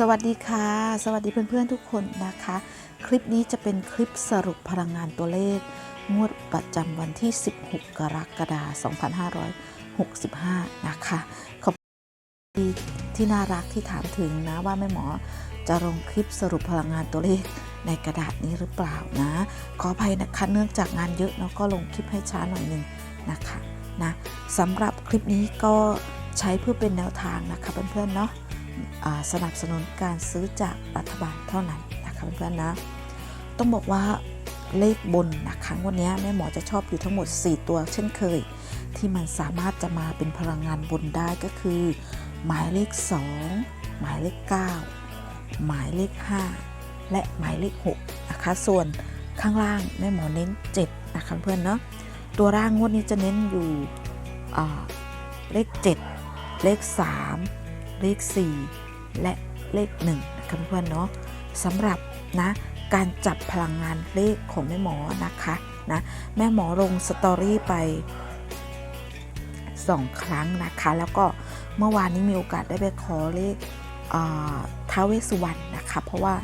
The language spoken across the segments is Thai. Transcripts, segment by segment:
สวัสดีค่ะ สวัสดีเพื่อนๆทุกคนนะคะ คลิปนี้จะเป็นคลิปสรุปพลังงานตัวเลข งวดประจำวันที่ 16 กรกฎาคม 2565 นะคะขอบคุณที่น่ารักที่ถามถึงนะว่าแม่หมอจะลงคลิปสรุปพลังงานตัวเลข ในกระดาษนี้หรือเปล่านะ ขออภัยนะคะเนื่องจากงานเยอะเนาะก็ลงคลิปให้ช้าหน่อยหนึ่งนะคะนะสำหรับคลิปนี้ก็ใช้เพื่อเป็นแนวทางนะคะเพื่อนๆเนาะสนับสนุนการซื้อจากรัฐบาลเท่านั้นนะคะเพื่อนๆนะ ต้องบอกว่าเลขบนนะคะวันนี้แม่หมอจะชอบอยู่ทั้งหมด 4 ตัวเช่นเคย ที่มันสามารถจะมาเป็นพลังงานบนได้ก็คือ หมายเลข 2 หมายเลข 9 หมายเลข 5 และหมายเลข6นะคะ ส่วนข้างล่างแม่หมอเน้น 7 นะคะเพื่อนเนาะตัวร่างงวดนี้จะเน้นอยู่เลข 7 เลข 3 เลข 4 และเลข1นะคะเพื่อนเนาะสำหรับนะการจับพลังงานเลขของแม่หมอนะคะนะแม่หมอลงสตอรี่ไป 2 ครั้งนะคะ แล้วก็เมื่อวานนี้มีโอกาสได้ไปขอเลขท้าเวสสุวรรณนะคะ เพราะว่า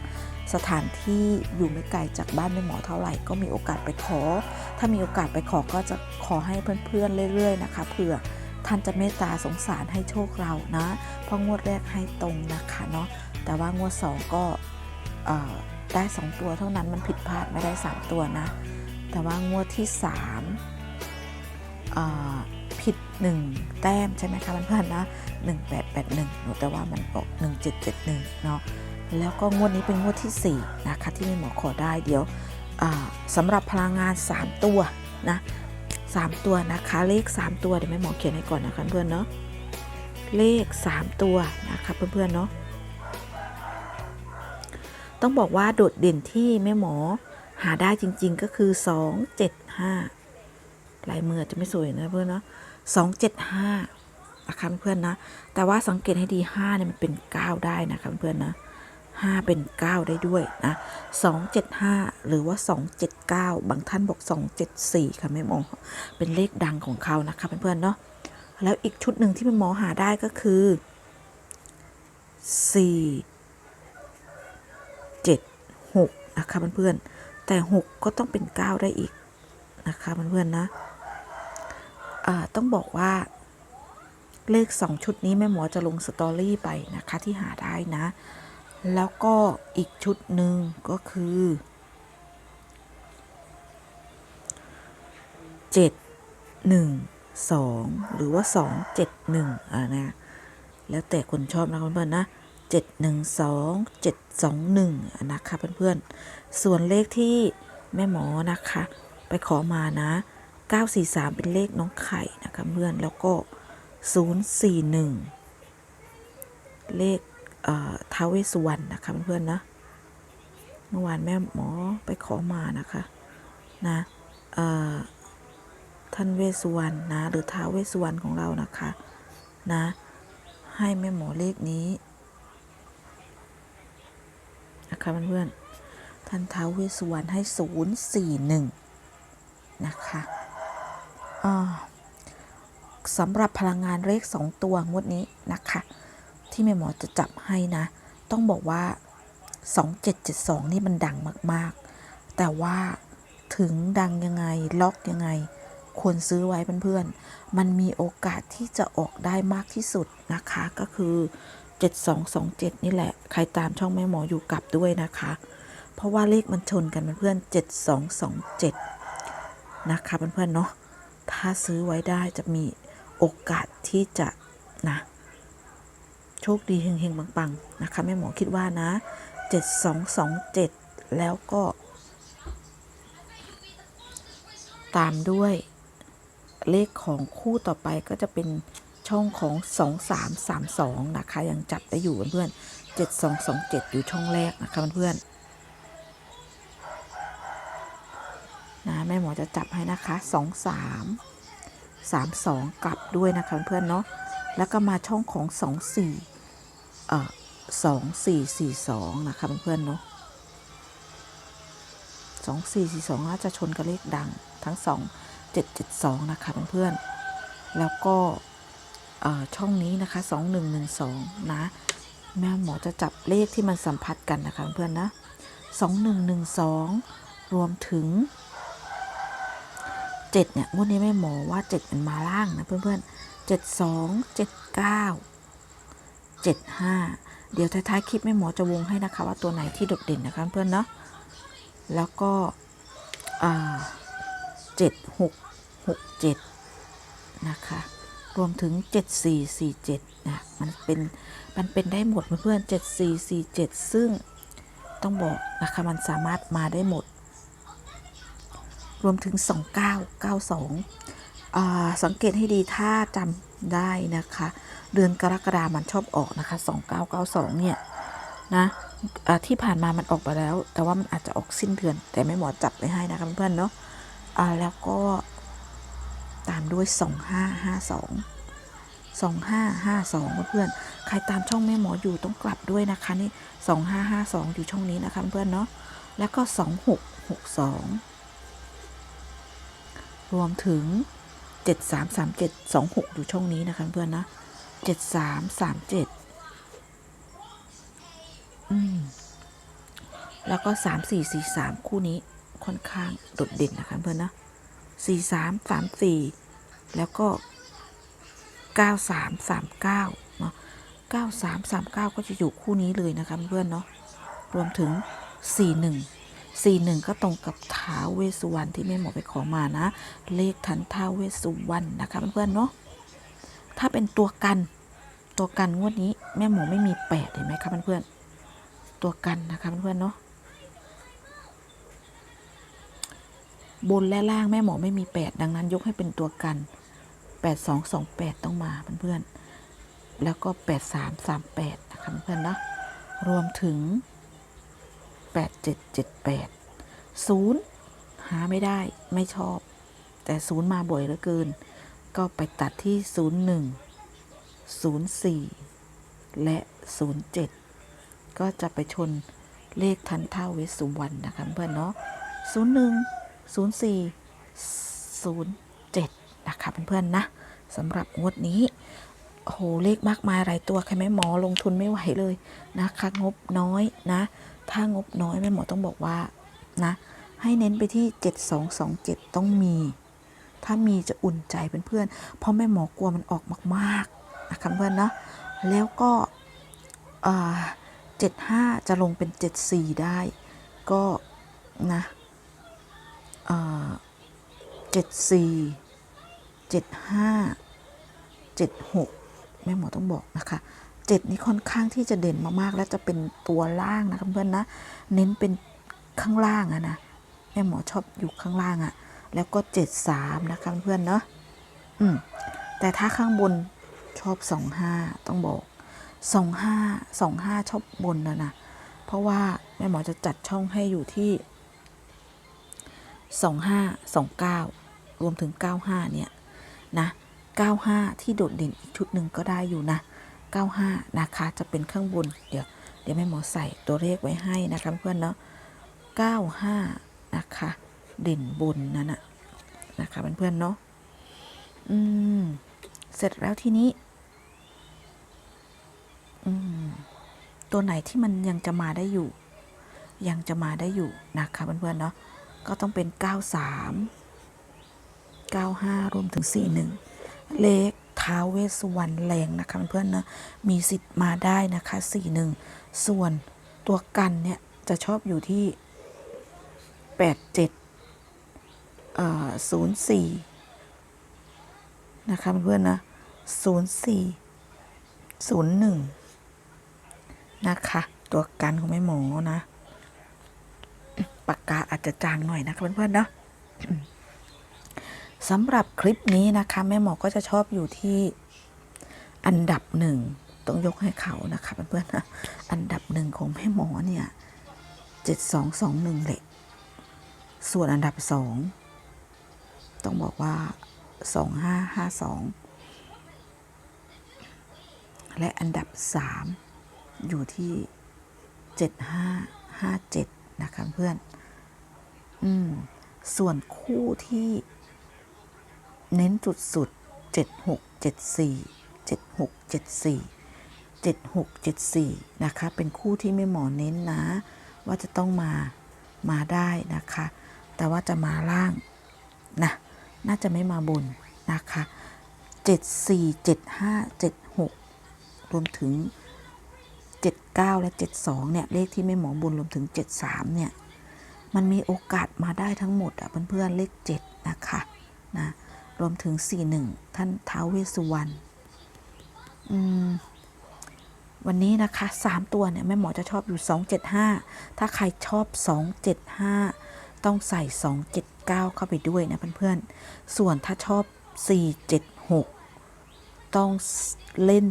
สถานที่อยู่ไม่ไกลจากบ้านแม่หมอเท่าไหร่ ก็มีโอกาสไปขอ ถ้ามีโอกาสไปขอก็จะขอให้เพื่อนๆเรื่อย ๆ นะคะเผื่อท่านจะเมตตาสงสารให้โชคเรานะเพราะงวดแรกให้ตรงนะคะเนาะแต่ว่างวด2ก็ได้ 2 ตัวเท่านั้นมันผิดพลาดไม่ได้ 3 ตัวนะ แต่ว่างวดที่3ผิด 1 แต้มใช่ไหมคะเพื่อนๆนะ 1881หนูแต่ว่ามันออก1771 เนาะ แล้วก็งวดนี้เป็นงวดที่ 4 นะคะ ที่มีหมอขอได้เดี๋ยวสำหรับพลังงาน 3 ตัวนะ3ตัวนะคะเลข 3 ตัวเดี๋ยวแม่หมอเขียนให้ก่อนนะคะเพื่อนเนาะเลข 3 ตัวนะคะเพื่อนๆเนาะต้องบอกว่าโดดเด่นที่แม่หมอหาได้จริง ๆก็คือ 2 7 5ลายมือจจะไม่สวยนะเพื่อนเนาะ2 7 5นะคะเพื่อนๆนะแต่ว่าสังเกตให้ดี5เนี่ยมันเป็น 9 ได้นะคะเพื่อนๆนะ 5 เป็น 9 ได้ด้วยนะ275 หรือว่า 279 บางท่านบอก 274 ค่ะแม่หมอ เป็นเลขดังของเขานะคะเพื่อนๆเนาะ แล้วอีกชุดหนึ่งที่แม่หมอหาได้ก็คือ 4 7 6 นะคะเพื่อนๆ แต่ 6 ก็ต้องเป็น 9 ได้อีกนะคะเพื่อนๆนะอ่าต้องบอกว่าเลข 2 ชุดนี้แม่หมอจะลงสตอรี่ไปนะคะที่หาได้นะ แล้วก็อีกชุดหนึ่งก็คือ7 1 2หรือว่า2 7 1อ่านะแล้วแต่คนชอบนะเพื่อนๆนะ7 1 2 7 2 1นะคะเพื่อนๆ ส่วนเลขที่แม่หมอนะคะ ไปขอมานะ943เป็นเลขน้องไข่นะคะเพื่อนแล้วก็041เลขเอ่อ ท้าวเวสุวรรณนะคะเพื่อนๆนะเมื่อวานแม่หมอไปขอมานะคะนะท่านเวสุวรรณนะ หรือท้าวเวสุวรรณของเรานะคะนะ ให้แม่หมอเลขนี้นะคะเพื่อนๆท่านท้าวเวสุวรรณให้041นะคะสำหรับพลังงานเลข2ตัวงวดนี้นะคะ ที่แม่หมอจะจับให้นะ ต้องบอกว่า 2772 นี่มันดังมากๆ แต่ว่าถึงดังยังไงล็อกยังไง ควรซื้อไว้เพื่อนๆ มันมีโอกาสที่จะออกได้มากที่สุดนะคะ ก็คือ 7227 นี่แหละ ใครตามช่องแม่หมออยู่กลับด้วยนะคะ เพราะว่าเลขมันชนกันเพื่อนๆ7227 นะคะเพื่อนๆเนาะ ถ้าซื้อไว้ได้จะมีโอกาสที่จะนะ โชคดีเฮงๆปังๆนะคะแม่หมอคิดว่านะ 7227 แล้วก็ ตามด้วยเลขของคู่ต่อไปก็จะเป็นช่องของ 2332 นะคะ ยังจับได้อยู่เพื่อน7227 อยู่ช่องแรกนะคะเพื่อนนะแม่หมอจะจับให้นะคะ 23 32 กลับด้วยนะคะเพื่อนเนาะแล้วก็มาช่องของ 24 เอ่อ2442นะคะเพื่อนๆเนาะสองสี่สี่สองน่าจะชนกับเลขดังทั้งสองเจ็ดเจ็ดสองนะคะเพื่อนๆแล้วก็ช่องนี้นะคะสองหนึ่งหนึ่งสองนะแม่หมอจะจับเลขที่มันสัมพัทธ์กันนะคะเพื่อนๆนะสองหนึ่งหนึ่งสองรวมถึงเจ็ดเนี่ยงวดนี้แม่หมอว่าเจ็ดมันมาล่างนะเพื่อนๆเจ็ดสองเจ็ดเก้า เจ็ดห้าเดี๋ยวท้ายๆคลิปแม่หมอจะวงให้นะคะว่าตัวไหนที่โดดเด่นนะคะเพื่อนเนาะแล้วก็เจ็ดหกหกเจ็ดนะคะ รวมถึง7447นะมันเป็นมันเป็นได้หมดเพื่อนๆ7447ซึ่งต้องบอกนะคะมันสามารถมาได้หมด รวมถึง2992อ่าสัง สังเกตให้ดีถ้าจำได้นะคะ เดือนกรกฎามันชอบออกนะคะ 2992 เนี่ย นะที่ผ่านมามันออกไปแล้ว แต่ว่ามันอาจจะออกสิ้นเดือน แต่ไม่หมอจับไว้ให้นะคะเพื่อนๆเนาะแล้วก็ตามด้วย 2552 2552เพื่อนๆใครตามช่องแม่หมออยู่ต้องกลับด้วยนะคะนี่ 2552 อยู่ช่องนี้นะคะเพื่อนๆเนาะแล้วก็ 2662 รวมถึง 7337 26องหกอยู่ช่องนี้นะคะเพื่อนนะ7337อืมแล้วก็3443คู่นี้ค่อนข้างโดดเด่นนะคะเพื่อนนะสี่สามสามสี่แล้วก็เก้าสามสามเก้าเนาะเก้าสามสามเก้าก็จะอยู่คู่นี้เลยนะคะเพื่อนเนาะรวมถึงสี่หนึ่ง สี่หนึ่งก็ตรงกับท้าเวสุวรรณที่แม่หมอไปขอมานะ เลขทันท้าเวสุวรรณนะคะเพื่อนๆเนาะถ้าเป็นตัวกันตัวกันงวดนี้แม่หมอไม่มีแปดเห็นไหมคะเพื่อนๆตัวกันนะคะเพื่อนๆเนาะบนและล่างแม่หมอไม่มี8ดังนั้นยกให้เป็นตัวกัน8 2 2 8ต้องมาเพื่อนๆแล้วก็8 3 3 8นะคะเพื่อนๆนาะรวมถึง 8 7 7 8 0หาไม่ได้ไม่ชอบ แต่0มาบ่อยเหลือเกิน ก็ไปตัดที่ 01 04 และ 07 ก็จะไปชนเลขทันท่าเวสุวรรณนะคะเพื่อนเนาะ01 04 07 นะคะเพื่อนๆนะสำหรับงวดนี้โหเลขมากมายหลายตัว ใครแม่หมอลงทุนไม่ไหวเลยนะคะงบน้อยนะ ถ้างบน้อยแม่หมอต้องบอกว่านะให้เน้นไปที่ 7227 ต้องมี ถ้ามีจะอุ่นใจเพื่อนๆเพราะแม่หมอกลัวมันออกมากๆนะคะเพื่อนนะแล้วก็เจ็ดห้าจะลงเป็น74ได้ก็นะเจ็ดสี่เจ็ดห้าเจ็ดหกแม่หมอต้องบอกนะคะ เจ็ดนี้ค่อนข้างที่จะเด่นมากๆ และจะเป็นตัวล่างนะเพื่อนนะ เน้นเป็นข้างล่างอะนะแม่หมอชอบอยู่ข้างล่างอะแล้วก็เจ็ดสามนะคะเพื่อนเนาะอืมแต่ถ้าข้างบนชอบสองห้าต้องบอกสองห้าสองห้าชอบบนนะนะเพราะว่าแม่หมอจะจัดช่องให้อยู่ที่25 29รวมถึง95เนี่ยนะ95ที่โดดเด่นอีกชุดหนึ่งก็ได้อยู่นะ 95 นะคะ จะเป็นข้างบนเดี๋ยวเดี๋ยวแม่หมอใส่ตัวเลขไว้ให้นะคะเพื่อนเนาะ95 นะคะเด่นบนนั่นนะนะคะเพื่อนๆเนาะอืม เสร็จแล้วทีนี้ อืม ตัวไหนที่มันยังจะมาได้อยู่ ยังจะมาได้อยู่นะคะเพื่อนๆเนาะก็ต้องเป็น 93 95 รวมถึง 41 เลข ท้าเวสสุวรรณแรงนะคะเพื่อนๆนะมีสิทธิ์มาได้นะคะ41ส่วนตัวกันเนี่ยจะชอบอยู่ที่87เอ่อ04นย์สี่นะคะเพื่อนๆนะ04 01นะคะตัวกันของแม่หมอนะปากกาอาจจะจางหน่อยนะคะเพื่อนๆเนาะ สำหรับคลิปนี้นะคะ แม่หมอก็จะชอบอยู่ที่อันดับหนึ่งต้องยกให้เขานะคะเพื่อนๆนะอันดับหนึ่งของแม่หมอเนี่ยเจ็ดสองสองหนึ่งเลยส่วนอันดับสองต้องบอกว่าสองห้าห้าสองและอันดับสามอยู่ที่เจ็ดห้าห้าเจ็ดนะคะเพื่อน อืม ส่วนคู่ที่ เน้นสุดๆเจ็ดหกเจ็ดสี่เจ็ดหกเจ็ดสี่เจ็ดหกเจ็ดสี่นะคะ เป็นคู่ที่ไม่หมอเน้นนะ ว่าจะต้องมา มาได้นะคะ แต่ว่าจะมาล่างนะ น่าจะไม่มาบนนะคะเจ็ดสี่เจ็ดห้าเจ็ดหกรวมถึงเจ็ดเก้าและเจ็ดสองเนี่ย เลขที่ไม่หมอบนรวมถึงเจ็ดสามเนี่ย มันมีโอกาสมาได้ทั้งหมดอะเพื่อนๆ เลขเจ็ดนะคะ นะ รวมถึง41ท่านท้าวเวสุวรรณอืมวันนี้นะคะ3ตัวเนี่ยแม่หมอจะชอบอยู่275ถ้าใครชอบ275ต้องใส่279เข้าไปด้วยนะเพื่อนๆ ส่วนถ้าชอบ476ต้องเล่น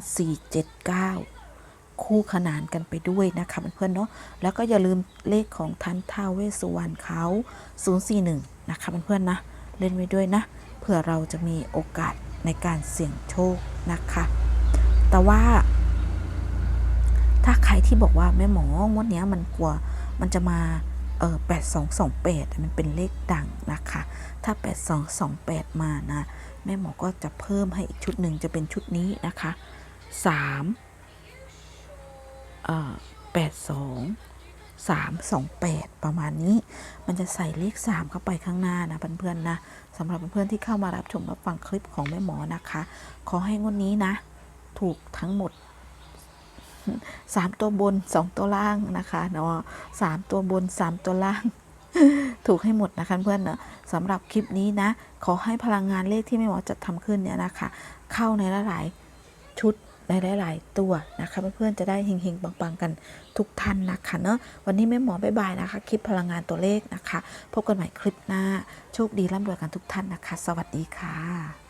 479คู่ขนานกันไปด้วยนะคะเพื่อนๆเนาะแล้วก็อย่าลืมเลขของทันท้าวเวสสุวรรณเขา041 นะคะเพื่อนๆนะ เล่นไว้ด้วยนะ เผื่อเราจะมีโอกาสในการเสี่ยงโชคนะคะ แต่ว่า ถ้าใครที่บอกว่าแม่หมองวดนี้มันกลัวมันจะมาเออ8 2 2 8มันเป็นเลขดังนะคะ ถ้า8 2 2 8มานะ แม่หมอก็จะเพิ่มให้อีกชุดหนึ่งจะเป็นชุดนี้นะคะ3เอ่อ82 328 ประมาณนี้ มันจะใส่เลข 3 เข้าไปข้างหน้านะเพื่อนๆนะสำหรับเพื่อนๆที่เข้ามารับชมรับฟังคลิปของแม่หมอนะคะ ขอให้งวดนี้นะ ถูกทั้งหมดสามตัวบนสองตัวล่างนะคะเนาะสามตัวบนสามตัวล่าง ถูกให้หมดนะคะเพื่อนเนาะสำหรับคลิปนี้นะ ขอให้พลังงานเลขที่แม่หมอจะทำขึ้นเนี่ยนะคะ เข้าในหลายๆชุด ในหลาย ๆ ตัวนะคะเพื่อนๆจะได้เฮงๆปังๆกันทุกท่านนะคะเนาะวันนี้แม่หมอบ๊ายบายนะคะ คลิปพลังงานตัวเลขนะคะ พบกันใหม่คลิปหน้า โชคดีร่ำรวยกันทุกท่านนะคะ สวัสดีค่ะ